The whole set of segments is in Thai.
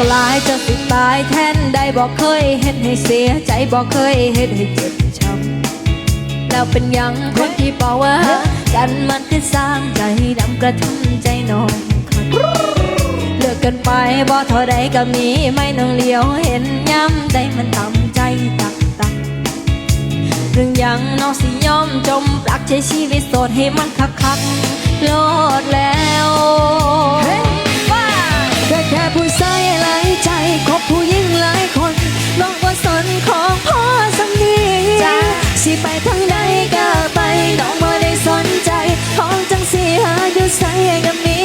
กลายจะสิตายแทนได้บอกเคยเห็นให้เสียใจบอกเคยเห็นให้เจ็บช้ำแล้วเป็นยังคนที่บอกว่า กันมันคือสร้างใจดำกระทุ่มใจน้องคันเลือกกันไปบ่เท่าใดก็มีไม่น้องเลี้ยวเห็นย้ำได้มันทำใจตักตักเรื่องยังน้องสิยอมจมปลักใช้ชีวิตโสดให้มันคักคักโลดแล้ว ไปทางใดก็ไปน้องบ่ได้สนใจ ของจังสีหาอยู่ใส่ก็มี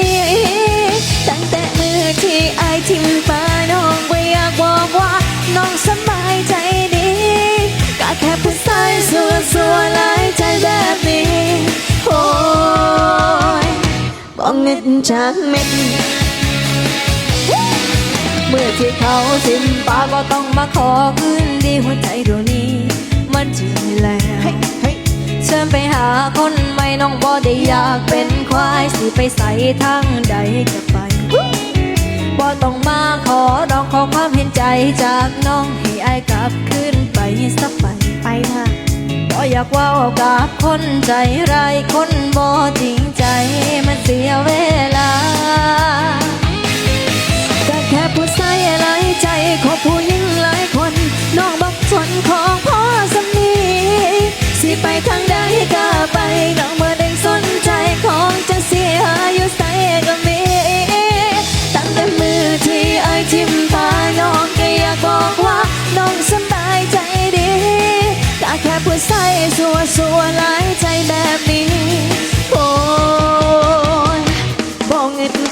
ตั้งแต่มือที่ไอทิมฟ้าน้องบ่อยากบอกว่าน้องสบายใจดีก็แค่ผู้ชายสัวสัวๆหลายใจแบบนี้โอ้ยบอกเงินจากเม็ดเมื่อที่เขาสิมปากก็ต้องมาขอคืนดีหัวใจด องบ่ได้อยากเป็นควายสิไปใส่ทางใดก็ไปบ่ต้องมาขอดองขอความเห็นใจจากน้องให้อายกลับคืนไปสักไปไปค่ะบ่อยากเว่ากับคนใจร้ายคนบ่จริงใจ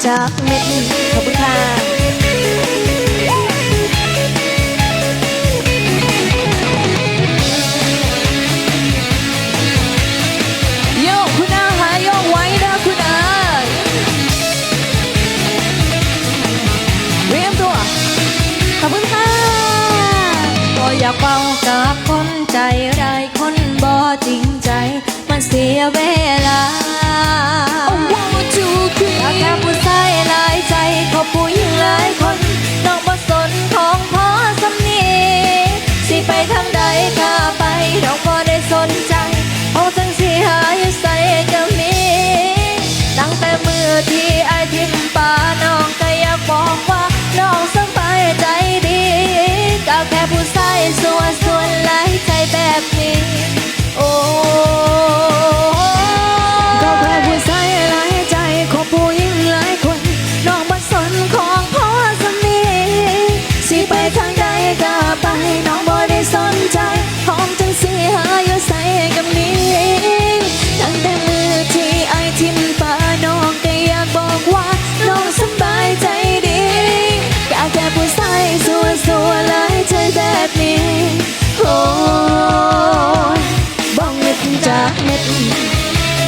ยกเม็ดขอบคุณค่ะโยกคุณอาหาโยกไว้นะคุณอาเรียมตัว ขอบคุณค่ะก็อยากเป่ากับคนใจร้ายคนบ่จริงใจ มันเสียเว